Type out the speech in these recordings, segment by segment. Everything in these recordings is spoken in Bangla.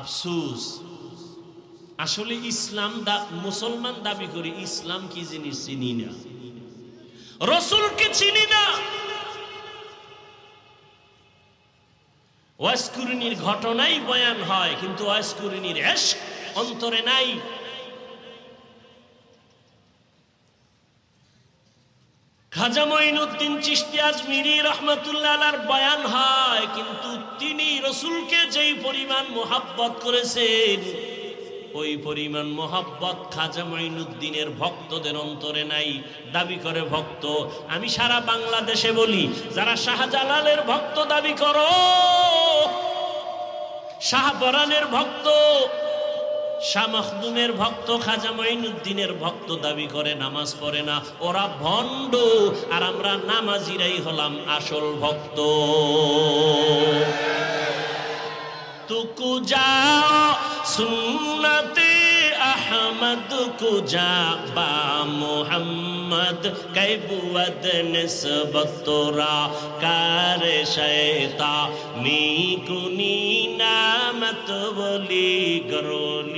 আফসুস। আসলে ইসলাম মুসলমান দাবি করে ইসলাম কি জিনিস চিনি না। রসুলকে চিনি না। ঘটনাই বয়ান হয়, কিন্তু অন্তরে নাই। খাজা মঈনুদ্দিন চিশতি আজমিরি রহমতুল্লাহ বয়ান হয়, কিন্তু তিনি রসুলকে যেই পরিমাণ মোহাব্বত করেছেন, ওই পরিমাণ মোহাব্বত খাজা মঈনুদ্দিনের ভক্তদের অন্তরে নাই, দাবি করে ভক্ত, আমি সারা বাংলাদেশে বলি, যারা শাহজালালের ভক্ত দাবি করো শাহপরানের ভক্ত শাহ ভক্ত খাজা মঈনুদ্দিনের ভক্ত দাবি করে, নামাজ পড়ে না। ওরা ভণ্ড, আর আমরা নামাজিরাই হলাম আসল ভক্ত। তুকু যা সুন্নতে আহমদ কুজা বা মোহাম্মদ কৈবুয়দ নিসবত কার শয়তা মি কুনি নামত বলি গরলি।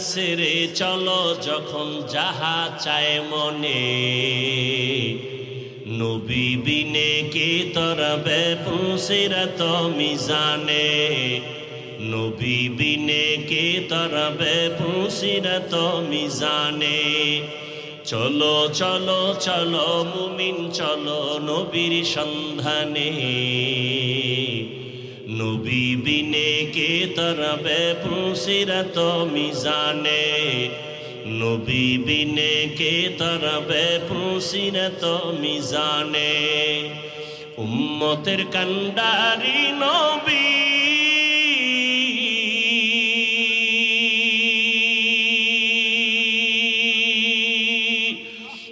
হাদিসের চলো যখন যাহা চায় মনে। নবী বিনে কে তরবে পুসিরত মিজানে নবী বিনে কে তরবে পুসিরত মিজানে চলো চলো চলো মুমিন, চলো নবীর সন্ধানে। নবী বিনে কে তরবে পুসিরত মিজানে? নবী বিনে কে তরবে পুসিরত মিজানে? উম্মতের কান্ডারি নবী।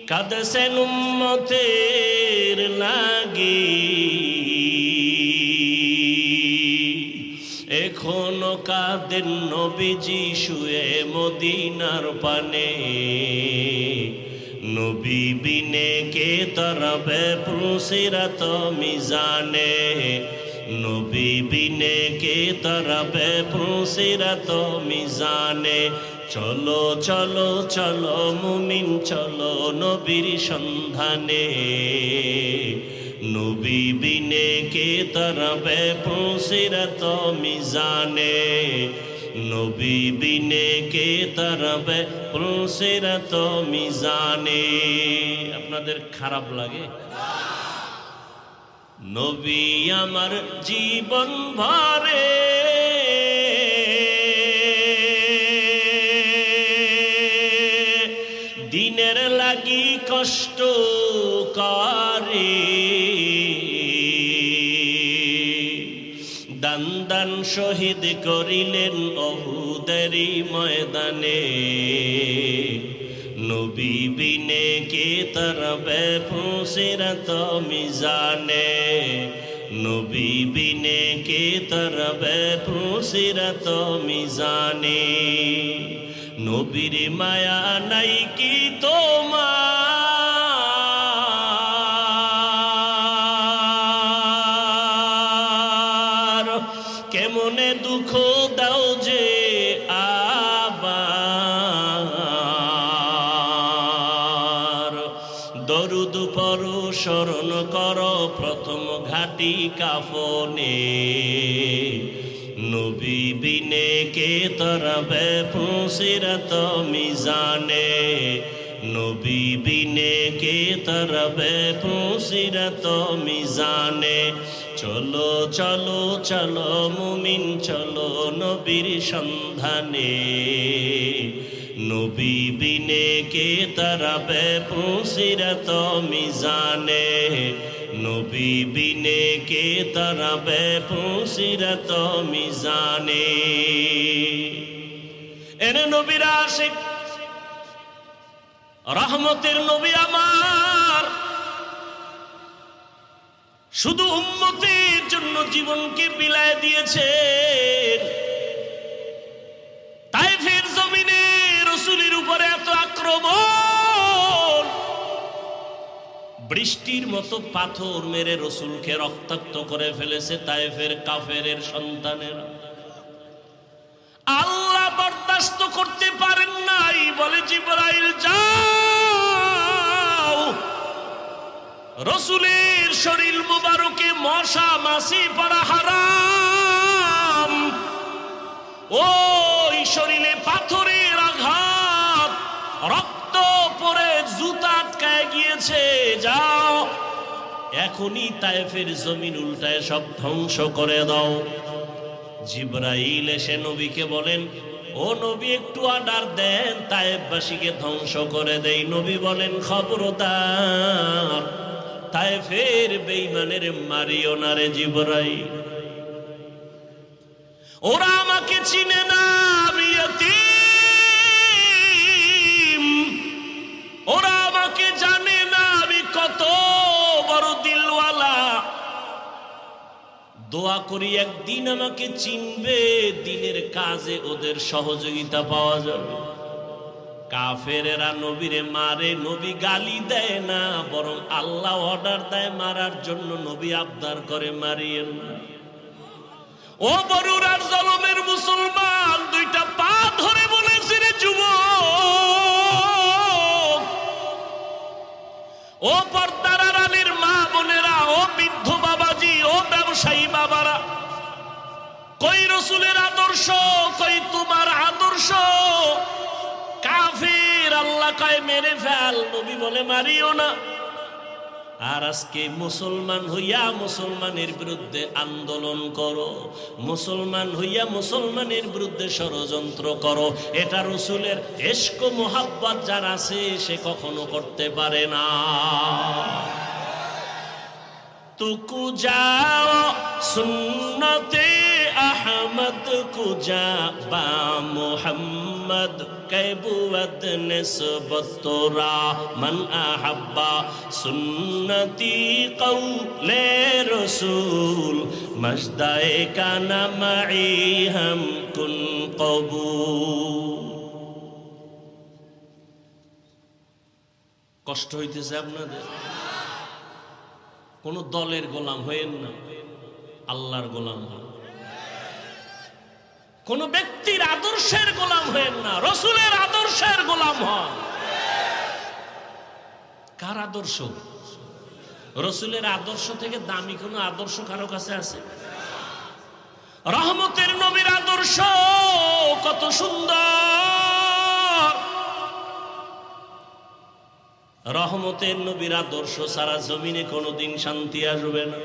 কাদসেন উম্মতের লাগি এখনও কাদের নবীজি শুয়ে মদিনার পানে। নবী বিনে কে তরবে পুসিরত মিজানে। নবী বিনে কে তরবে পুসিরত মিজানে। চলো চলো চলো মুমিন, চলো নবীর সন্ধানে। নবী বিনে কে তরবে পুসিরত মিজানে? নবী বিনে কে তরবে পুসিরত মিজানে? আপনাদের খারাপ লাগে? নবী আমার জীবন ভরে। দিনের লাগি কষ্ট করে। শহীদ করিলেন অহুদেরি ময়দানে। নবী বিনে কে তরবে ফুসিরত মিজানে? নবী বিনে কে তরবে ফুসিরত মিজানে? নবীর মায়া নাই কি তোমার? কাফনে। নবী বিনে কে তরবে ফুসিরত মিজানে। নবী বিনে কে তরবে ফুসিরত মিজানে। চলো চলো চলো মুমিন, চলো নবীর সন্ধানে। নবী বিনে কে তারাবে পুসিরত মিজানে? নবী বিনে কে তারাবে পুসিরত মিজানে? এনে নবীরা আশিক, রহমতের নবী আমার। শুধু উম্মতের জন্য জীবনকে বিলায় দিয়েছে উপরে এত আক্রমণ। বৃষ্টির মতো পাথর মেরে রসুলকে রক্তাক্ত করে ফেলেছে তাই ফের কাফের সন্তানেরা। আল্লাহ বরদাস্ত করতে পারেন নাই, বলে জিব্রাইল, যাও। রসুলের শরীর মুবারকে মশা মাসি পড়া হারাম। ওই শরীরে পাথরের আটকায় যাও। এখনই তায়েফের জমিন উল্টায় সব ধ্বংস করে দাও। জিব্রাইল এসে নবীকে বলেন, ও নবী, একটু অর্ডার দেন তায়েববাসীকে ধ্বংস করে দেই। নবী বলেন, খবরদার, তায়েফের বেইমানের মারিও না রে জিব্রাইল। ওরা আমাকে চিনে না। দোয়া করি, একদিন আমাকে চিনবে, দিনের কাজে ওদের সহযোগিতা পাওয়া যাবে। কাফেরেরা নবীরে মারে, নবী গালি দেয় না, বরং আল্লাহ অর্ডার দেয়, মারার জন্য নবী আবদার করে মারিয়েন না। ও বরুরার জলমের মুসলমান, দুইটা পা ধরে বলেছে রে যুবক। ও পর্দার আলীর মা বোনেরা, ও ও ব্যবসায়ী বাবারা, কই রসুলের আদর্শ, কই তোমার আদর্শ? কাফির আল্লাহ কয়, মেরে ফেল, নবী বলে মারিও না। আর আজকে মুসলমান হইয়া মুসলমানের বিরুদ্ধে আন্দোলন করো, মুসলমান হইয়া মুসলমানের বিরুদ্ধে ষড়যন্ত্র করো। এটা রসুলের এস্ক মোহাব্বত যার আছে, সে কখনো করতে পারে না। তুকু যাও সুন্নতে আহমদ কুজা বা মোহাম্মদ কৈবুয়ত নিসবত তোরা মন আহ্বা সুন্নতি কৌলে লে রসুল কানা মাই হম কুন কবু কষ্ট হইতেছে আপনাদের? কোন দলের গোলাম হয়েন না। আল্লাহর গোলাম হন। কোন ব্যক্তির আদর্শের গোলাম হয়েন না। রসুলের আদর্শের গোলাম হন। কার আদর্শ? রসুলের আদর্শ থেকে দামি কোন আদর্শ কারও কাছে আছে? রহমতের নবীর আদর্শ কত সুন্দর! রহমতের নবীর আদর্শ সারা জমিনে কোনোদিন শান্তি আসবে না।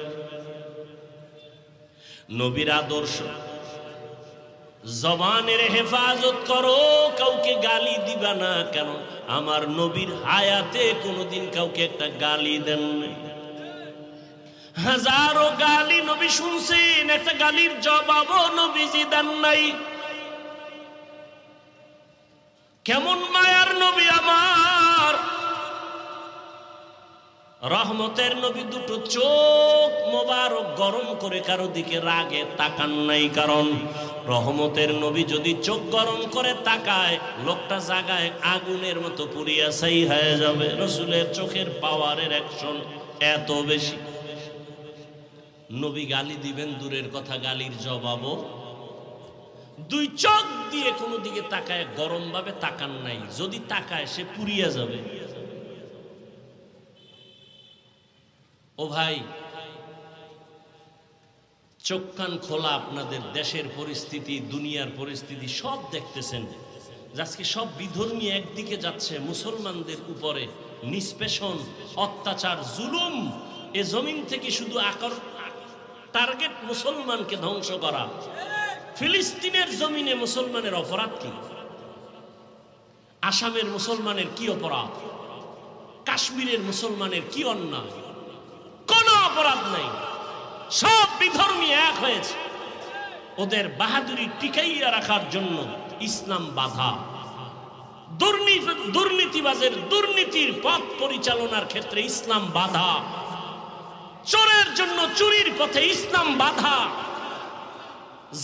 নবীর আদর্শ, জবানের হেফাজত করো, কাউকে গালি দিবা না কেন? আমার নবীর হায়াতে কোনোদিন কাউকে একটা গালি দেন হাজারো গালি নবী শুনছেন, একটা গালির জবাবও নবীজি দেন নাই। কেমন মায়ার নবী আমার রহমতের নবী দুটো চোখ মোবারক গরম করে কারও দিকে রাগে তাকান নাই, কারণ রহমতের নবী যদি চোখ গরম করে তাকায়, লোকটা জাগায় আগুনের মতো পুড়িয়া সাই হয়ে যাবে। রসুলের চোখের পাওয়ারের অ্যাকশন এত বেশি। নবী গালি দিবেন, দূরের কথা গালির জবাবও। দুই চোখ দিয়ে কোনো দিকে তাকায় গরম ভাবে তাকান নাই। যদি তাকায়, সে পুড়িয়া যাবে। ও ভাই, চোখ কান খোলা আপনাদের দেশের পরিস্থিতি, দুনিয়ার পরিস্থিতি সব দেখতেছেন। আজকে সব বিধর্মী একদিকে যাচ্ছে মুসলমানদের উপরে নিষ্পেষণ, অত্যাচার, জুলুম। এ জমিন থেকে শুধু আকর টার্গেট মুসলমানকে ধ্বংস করা। ফিলিস্তিনের জমিনে মুসলমানের অপরাধ কি? আসামের মুসলমানের কি অপরাধ? কাশ্মীরের মুসলমানের কি অন্যায়? অপরাধ নাই। সব বিধর্মী এক হয়েছে। ওদের বাহাদুরি টিকাইয়া রাখার জন্য ইসলাম বাধা। দুর্নীতিবাজের দুর্নীতির পথ পরিচালনার ক্ষেত্রে ইসলাম বাধা। চোরের জন্য চুরির পথে ইসলাম বাধা।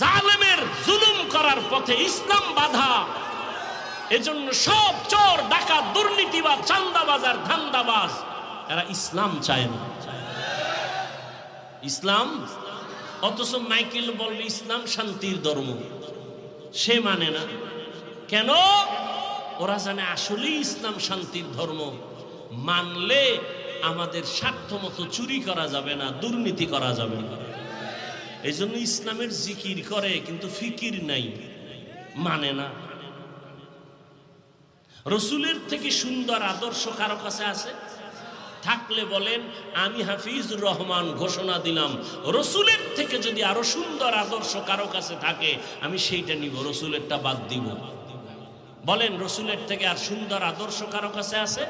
জালেমের জুলুম করার পথে ইসলাম বাধা। এজন্য সব চোর, ডাকাত, দুর্নীতিবাজ, চান্দাবাজ আর ধান্দাবাজ, এরা ইসলাম চায় না। ইসলাম? অথচ মাইকেল বলল, ইসলাম শান্তির ধর্ম। সে মানে না। কেন? ওরা জানে আসলেই ইসলাম শান্তির ধর্ম। মানলে আমাদের স্বার্থ মতো চুরি করা যাবে না, দুর্নীতি করা যাবে না। এই জন্য ইসলামের জিকির করে, কিন্তু ফিকির নাই মানে না। রসুলের থেকে সুন্দর আদর্শ কারও কাছে আছে? থাকলে বলেন, আমি হাফিজুর রহমান ঘোষণা দিলাম, রসুলের থেকে যদি আরও সুন্দর আদর্শ কারও কাছে থাকে, আমি সেইটা নিব, রসুলেরটা বাদ দিব। বলেন, রসুলের থেকে আর সুন্দর আদর্শ কারও কাছে আছে?